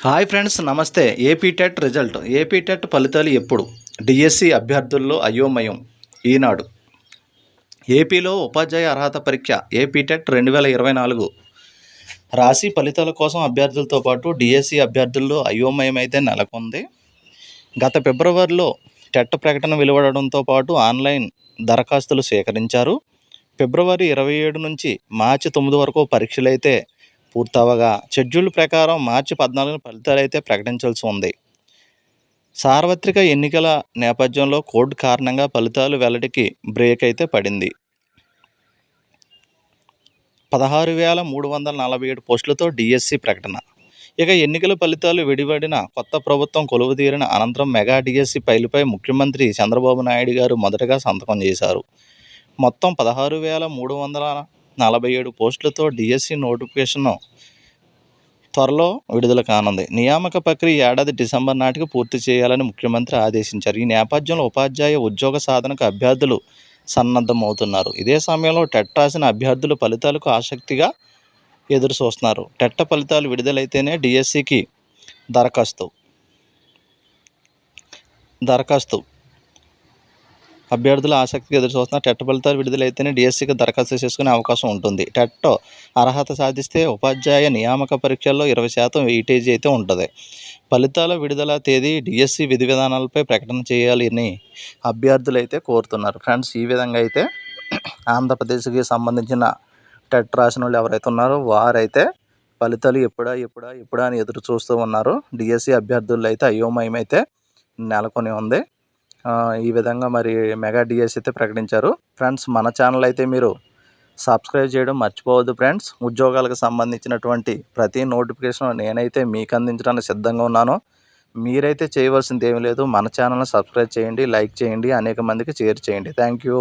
Hi friends నమస్తే. AP TET result. AP TET ఫలితాలు ఎప్పుడు? డిఎస్సి అభ్యర్థుల్లో అయోమయం ఈనాడు. ఏపీలో ఉపాధ్యాయ అర్హత పరీక్ష. ఏపీ టెట్ రెండు వేల ఇరవై నాలుగు. రాశి ఫలితాల కోసం అభ్యర్థులతో పాటు డిఎస్సి అభ్యర్థుల్లో అయోమయం అయితే నెలకొంది. గత ఫిబ్రవరిలో టెట్ ప్రకటన వెలువడడంతో పాటు ఆన్లైన్ దరఖాస్తులు సేకరించారు. ఫిబ్రవరి ఇరవై ఏడు నుంచి మార్చి తొమ్మిది వరకు పరీక్షలు అయితే పూర్తవగా షెడ్యూల్ ప్రకారం మార్చి పద్నాలుగున ఫలితాలు అయితే ప్రకటించాల్సి ఉంది. సార్వత్రిక ఎన్నికల నేపథ్యంలో కోడ్ కారణంగా ఫలితాలు వెల్లడికి బ్రేక్ అయితే పడింది. పదహారు వేల మూడు వందల నలభై ఏడు పోస్టులతో డిఎస్సి ప్రకటన. ఇక ఎన్నికల ఫలితాలు వెడివడిన కొత్త ప్రభుత్వం కొలువుదీరిన అనంతరం మెగా డిఎస్సి ఫైలుపై ముఖ్యమంత్రి చంద్రబాబు నాయుడు గారు మొదటగా సంతకం చేశారు. మొత్తం పదహారు వేల మూడు వందల నలభై ఏడు పోస్టులతో డిఎస్సి నోటిఫికేషన్ త్వరలో విడుదల కానుంది. నియామక ప్రక్రియ ఏడాది డిసెంబర్ నాటికి పూర్తి చేయాలని ముఖ్యమంత్రి ఆదేశించారు. ఈ నేపథ్యంలో ఉపాధ్యాయ ఉద్యోగ సాధనకు అభ్యర్థులు సన్నద్ధమవుతున్నారు. ఇదే సమయంలో టెట్ రాసిన అభ్యర్థులు ఫలితాలకు ఆసక్తిగా ఎదురు చూస్తున్నారు టెట్ట ఫలితాలు విడుదలైతేనే డిఎస్సికి దరఖాస్తు దరఖాస్తు అభ్యర్థులు ఆసక్తిగా ఎదురు చూస్తున్న టెట్ ఫలితాలు విడుదలైతేనే డిఎస్సికి దరఖాస్తు చేసుకునే అవకాశం ఉంటుంది. టెట్ అర్హత సాధిస్తే ఉపాధ్యాయ నియామక పరీక్షల్లో ఇరవై శాతం వెయిటేజీ అయితే ఉంటుంది. ఫలితాల విడుదల తేదీ డిఎస్సి విధి విధానాలపై ప్రకటన చేయాలని అభ్యర్థులు అయితే కోరుతున్నారు. ఫ్రెండ్స్ ఈ విధంగా అయితే ఆంధ్రప్రదేశ్కి సంబంధించిన టెట్ రాసిన వాళ్ళు ఎవరైతే ఉన్నారో వారైతే ఫలితాలు ఎప్పుడా ఎప్పుడా ఎప్పుడా అని ఎదురు చూస్తూ ఉన్నారు. డిఎస్సి అభ్యర్థులు అయితే అయోమయం అయితే నెలకొని ఉంది. ఈ విధంగా మరి మెగా డిఎస్ అయితే ప్రకటించారు. ఫ్రెండ్స్ మన ఛానల్ అయితే మీరు సబ్స్క్రైబ్ చేయడం మర్చిపోవద్దు ఫ్రెండ్స్. ఉద్యోగాలకు సంబంధించినటువంటి ప్రతి నోటిఫికేషన్ నేనైతే మీకు అందించడానికి సిద్ధంగా ఉన్నాను. మీరైతే చేయవలసింది ఏమీ లేదు. మన ఛానల్ని సబ్స్క్రైబ్ చేయండి లైక్ చేయండి అనేక మందికి షేర్ చేయండి. Thank you.